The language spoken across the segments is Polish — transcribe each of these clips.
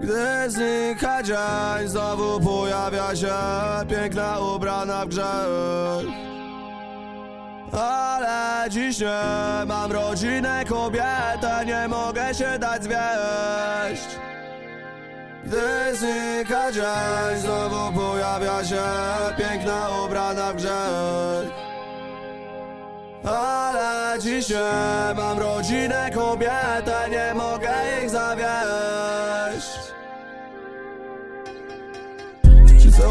Gdy znika dzień, znowu pojawia się piękna ubrana w grzech. Ale dziś nie mam rodzinę, kobietę, nie mogę się dać zwieść. Gdy znika dzień, znowu pojawia się piękna ubrana w grzech. Ale dziś nie mam rodzinę, kobietę, nie mogę ich zawieść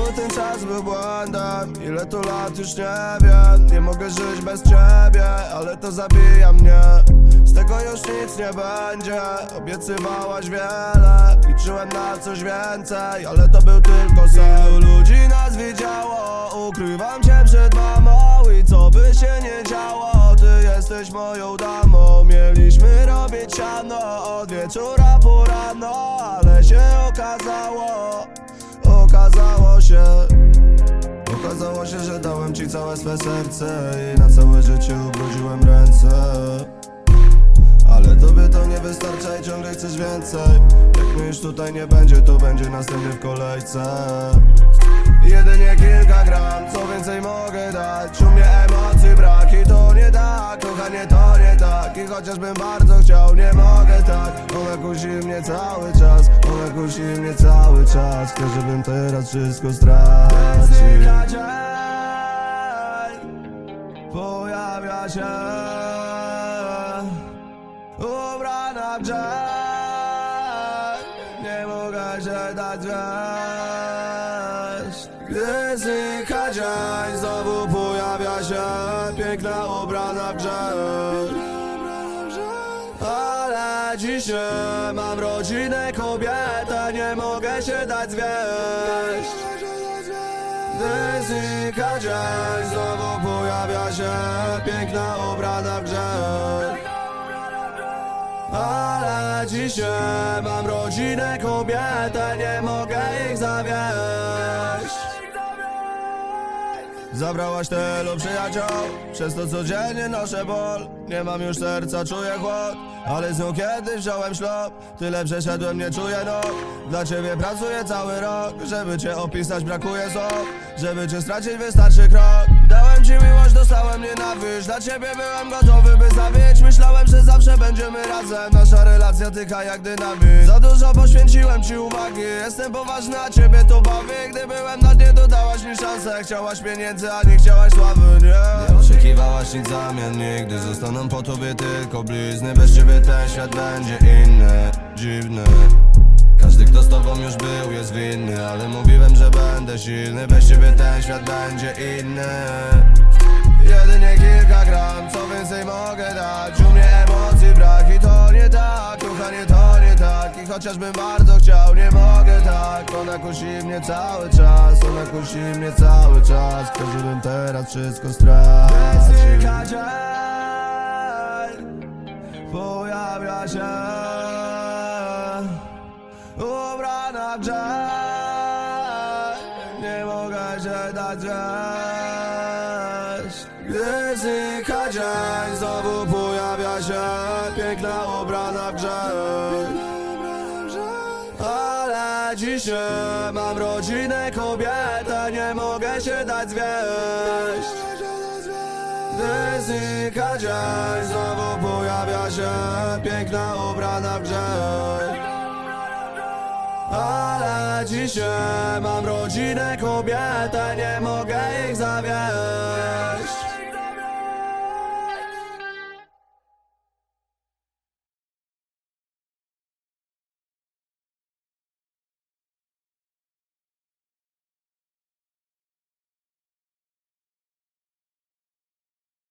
cały ten czas był błędem? Ile to lat już nie wiem. Nie mogę żyć bez ciebie, ale to zabija mnie. Z tego już nic nie będzie. Obiecywałaś wiele Liczyłem na coś więcej, ale to był tylko sen Wielu ludzi nas widziało Ukrywam cię przed mamą. I co by się nie działo Ty jesteś moją damą. Mieliśmy robić siano Od wieczora po rano Ale się okazało Okazało się Okazało się, że dałem ci całe swe serce I na całe życie ubrudziłem ręce. Ale tobie to nie wystarcza i ciągle chcesz więcej. Jak mnie już tutaj nie będzie, to będzie następny w kolejce chociażbym bardzo chciał, nie mogę tak. Ona kusi mnie cały czas Ona kusi mnie cały czas. Chcę, żebym teraz wszystko stracił. Pojawia się. Ubrana w grzech Nie mogę się dać wieść Gdy znika dzień Znowu pojawia się. Piękna ubrana w grzech Ale nie mam rodzinę, kobietę Nie mogę się dać zwieść. Gdy znika dzień Znowu pojawia się Piękna ubrana w grzech ale nie mam rodzinę, kobietę, nie mogę ich zawieść. Zabrałaś tylu przyjaciół, przez to codziennie noszę ból. Nie mam już serca, czuję chłod, ale znów kiedy wziąłem ślub Tyle przeszedłem, nie czuję nóg, dla ciebie pracuję cały rok Żeby cię opisać brakuje słów, żeby cię stracić wystarczy krok. Dałem ci miłość, dostałem nienawiść, dla ciebie byłem gotowy by zabić. Myślałem, że zawsze będziemy razem, nasza relacja tyka jak dynamit. Za dużo poświęciłem ci uwagi, jestem poważny, a ciebie to bawi. Gdy byłem na dnie, dodałaś mi szansę, chciałaś pieniędzy, a nie chciałaś sławy, nie? Nie oczekiwałaś nic zamian nigdy, zostaną po tobie tylko blizny. Bez ciebie ten świat będzie inny, dziwny. Każdy kto z tobą już był jest winny. Ale mówiłem, że będę silny. Bez ciebie ten świat będzie inny Jedynie kilka gram, co więcej mogę dać. U mnie emocji brak i to nie tak Kochanie to nie tak. I chociażbym bardzo chciał, nie mogę tak. Ona kusi mnie cały czas Ona kusi mnie cały czas. Chcę, żebym teraz wszystko stracił Pojawia się Ubrana w Nie mogę się dać Znika dzień. Znowu pojawia się Piękna ubrana w grzech. Ale nie mam rodzinę, kobietę Nie mogę się dać zwieść. Znika dzień, znowu pojawia się Piękna ubrana w grzech. Ale nie mam rodzinę, kobietę Nie mogę ich zawieść